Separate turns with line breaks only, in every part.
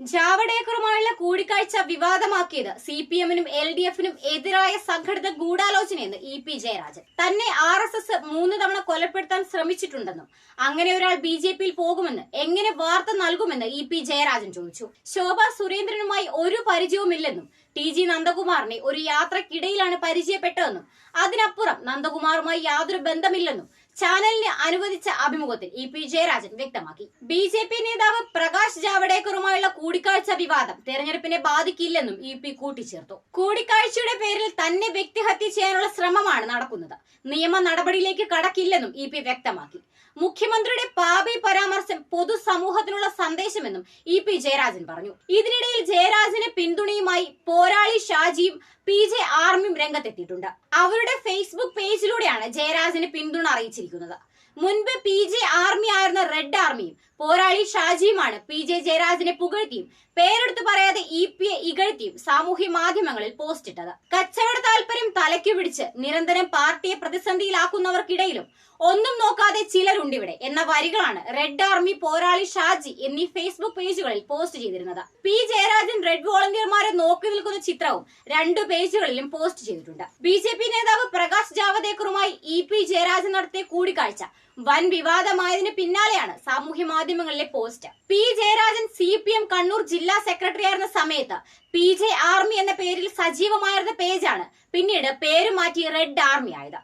ജാവഡേക്കറുമായുള്ള കൂടിക്കാഴ്ച വിവാദമാക്കിയത് C P എമ്മിനും എൽ ഡി എഫിനും എതിരായ സംഘടിത ഗൂഢാലോചനയെന്ന് ഇ പി ജയരാജൻ. തന്നെ ആർ എസ് എസ് മൂന്ന് തവണ കൊലപ്പെടുത്താൻ ശ്രമിച്ചിട്ടുണ്ടെന്നും അങ്ങനെ ഒരാൾ ബി ജെ പിയിൽ പോകുമെന്ന് എങ്ങനെ വാർത്ത നൽകുമെന്ന് ഇ പി ജയരാജൻ ചോദിച്ചു. ശോഭ സുരേന്ദ്രനുമായി ഒരു പരിചയവുമില്ലെന്നും ടി ജി നന്ദകുമാറിനെ ഒരു യാത്രക്കിടയിലാണ് പരിചയപ്പെട്ടതെന്നും അതിനപ്പുറം നന്ദകുമാറുമായി യാതൊരു ബന്ധമില്ലെന്നും ചാനലിന് അനുവദിച്ച അഭിമുഖത്തിൽ ഇ പി ജയരാജൻ വ്യക്തമാക്കി. ബി ജെ പി നേതാവ് പ്രകാശ് ജാവഡേക്കറുമായുള്ള കൂടിക്കാഴ്ച വിവാദം തെരഞ്ഞെടുപ്പിനെ ബാധിക്കില്ലെന്നും ഇ പി കൂട്ടിച്ചേർത്തു. കൂടിക്കാഴ്ചയുടെ പേരിൽ തന്നെ വ്യക്തിഹത്യ ചെയ്യാനുള്ള ശ്രമമാണ് നടക്കുന്നത്. നിയമ നടപടിയിലേക്ക് കടക്കില്ലെന്നും ഇ പി വ്യക്തമാക്കി. മുഖ്യമന്ത്രിയുടെ പാപി പരാമർശം പൊതുസമൂഹത്തിനുള്ള സന്ദേശമെന്നും ഇ പി ജയരാജൻ പറഞ്ഞു. ഇതിനിടയിൽ ജയരാജന് പിന്തുണയുമായി പോരാളി ഷാജിയും പി ജെ ആർമിയും രംഗത്തെത്തിയിട്ടുണ്ട്. അവരുടെ ഫേസ്ബുക്ക് പേജിലൂടെയാണ് ജയരാജന് പിന്തുണ അറിയിച്ചിരിക്കുന്നത്. മുൻപ് പി ജെ ആർമി ആയിരുന്ന റെഡ് ആർമിയും പോരാളി ഷാജിയുമാണ് പി ജെ ജയരാജിനെ പുകഴ്ത്തിയും പേരെടുത്ത് പറയാതെ ഇ പി എ ഇകഴ്ത്തിയും സാമൂഹ്യ മാധ്യമങ്ങളിൽ പോസ്റ്റിട്ടത് കച്ചവട താല്പര്യം തലയ്ക്ക് പിടിച്ച് നിരന്തരം പാർട്ടിയെ പ്രതിസന്ധിയിലാക്കുന്നവർക്കിടയിലും ഒന്നും നോക്കാതെ ചിലരുണ്ടിവിടെ എന്ന വരികളാണ് റെഡ് ആർമി പോരാളി ഷാജി എന്നീ ഫേസ്ബുക്ക് പേജുകളിൽ പോസ്റ്റ് ചെയ്തിരുന്നത്. പി ജയരാജൻ റെഡ് വോളണ്ടിയർമാരെ നോക്കി നിൽക്കുന്ന ചിത്രവും രണ്ടു പേജുകളിലും പോസ്റ്റ് ചെയ്തിട്ടുണ്ട്. ബി നേതാവ് പ്രകാശ് ജാവദേക്കറുമായി ഇ പി ജയരാജൻ നടത്തിയ കൂടിക്കാഴ്ച. വൻ വിവാദമായതിന് പിന്നാലെയാണ് സാമൂഹ്യ മാധ്യമങ്ങളിലെ post. P Jayarajan C P M Kannur ജില്ലാ സെക്രട്ടറി ആയിരുന്ന സമയത്ത് പി ജെ ആർമി എന്ന പേരിൽ സജീവമായിരുന്ന പേജാണ് പിന്നീട് പേര് മാറ്റി റെഡ് ആർമി ആയത്.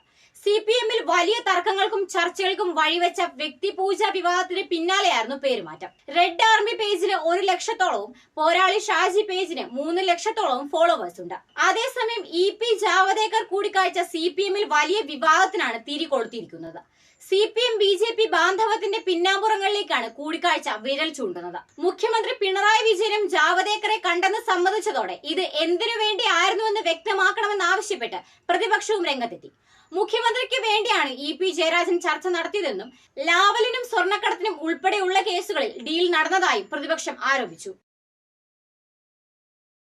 സി പി എമ്മിൽ വലിയ തർക്കങ്ങൾക്കും ചർച്ചകൾക്കും വഴിവെച്ച വ്യക്തി പൂജ വിവാദത്തിന് പിന്നാലെയായിരുന്നു പേരുമാറ്റം. റെഡ് ആർമി പേജിന് ഒരു ലക്ഷത്തോളവും പോരാളി ഷാജി പേജിന് മൂന്ന് ലക്ഷത്തോളവും ഫോളോവേഴ്സ് ഉണ്ട്. അതേസമയം ഇ പി ജാവദേക്കർ കൂടിക്കാഴ്ച സി പി എമ്മിൽ വലിയ വിവാദത്തിനാണ് തിരികൊളുത്തിയിരിക്കുന്നത്. C P M B J P ബാന്ധവത്തിന്റെ പിന്നാമ്പുറങ്ങളിലേക്കാണ് കൂടിക്കാഴ്ച വിരൽ ചൂണ്ടുന്നത്. മുഖ്യമന്ത്രി പിണറായി വിജയനും ജാവദേക്കറെ കണ്ടെന്ന് സമ്മതിച്ചതോടെ ഇത് എന്തിനു വേണ്ടി ആയിരുന്നുവെന്ന് വ്യക്തമാക്കണമെന്നാവശ്യപ്പെട്ട് പ്രതിപക്ഷവും രംഗത്തെത്തി. മുഖ്യമന്ത്രിക്ക് വേണ്ടിയാണ് ഇ പി ജയരാജൻ ചർച്ച നടത്തിയതെന്നും ലാവലിനും സ്വർണക്കടത്തിനും ഉൾപ്പെടെയുള്ള കേസുകളിൽ ഡീൽ നടന്നതായും പ്രതിപക്ഷം ആരോപിച്ചു.